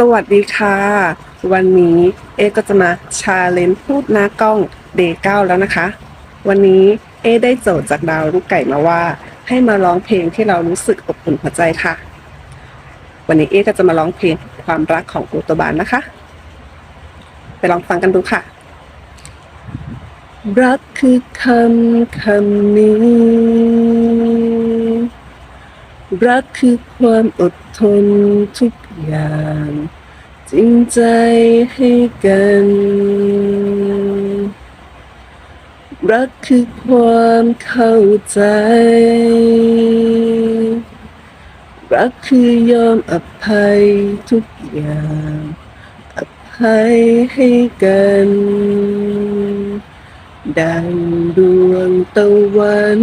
สวัสดีค่ะ วันนี้เอก็จะมาชาเลนจ์พูดหน้ากล้องเดย์เก้าแล้วนะคะ วันนี้เอได้โจทย์จากดาวลูกไก่มาว่า ให้มาร้องเพลงที่เรารู้สึกอบอุ่นหัวใจค่ะ วันนี้เอก็จะมาร้องเพลงความรักของอุตบานนะคะ ไปลองฟังกันดูค่ะ รักคือคำคำนี้ รักคือความอดทนทุกอย่าง จริงใจให้กัน รักคือความเข้าใจ รักคือยอมอภัยทุกอย่าง อภัยให้กัน ดังดวงตะวัน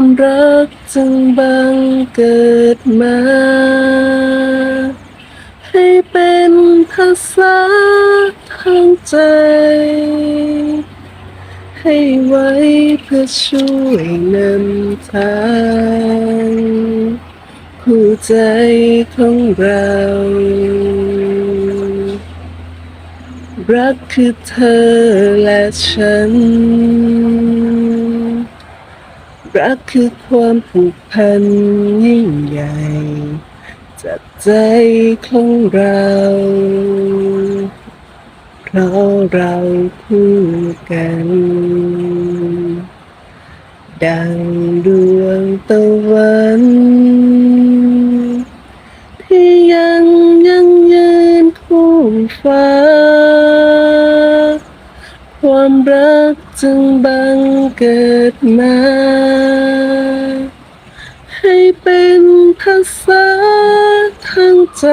ความรักจึงบังเกิดมา ให้เป็นภาษาทางใจ ให้ไว้เพื่อช่วยนำทางคู่ใจของเรา รักคือเธอและฉัน รักคือความผูกพันยิ่งใหญ่ จากใจของเรา เพราะเราคู่กัน ดังดวงตะวัน ที่ยังยังยืนคู่ฟ้า ความรักจึงบังเกิดมา ให้เป็นภาษาทางใจ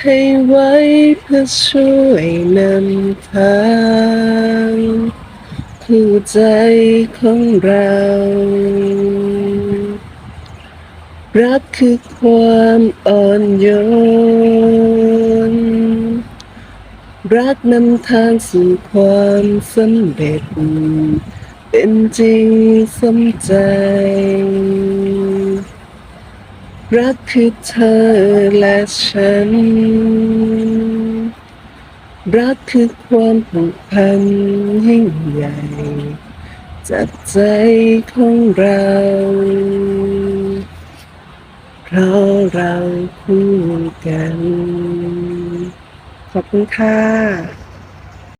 ให้ไว้เพื่อช่วยนำทางคู่ใจของเรา รักคือความอ่อนโยน รักนำทางสู่ความสำเร็จ เป็นจริงสมใจ รักคือเธอและฉัน รักคือความผูกพันยิ่งใหญ่ จากใจของเราเพราะเราคู่กัน ขอบคุณค่ะ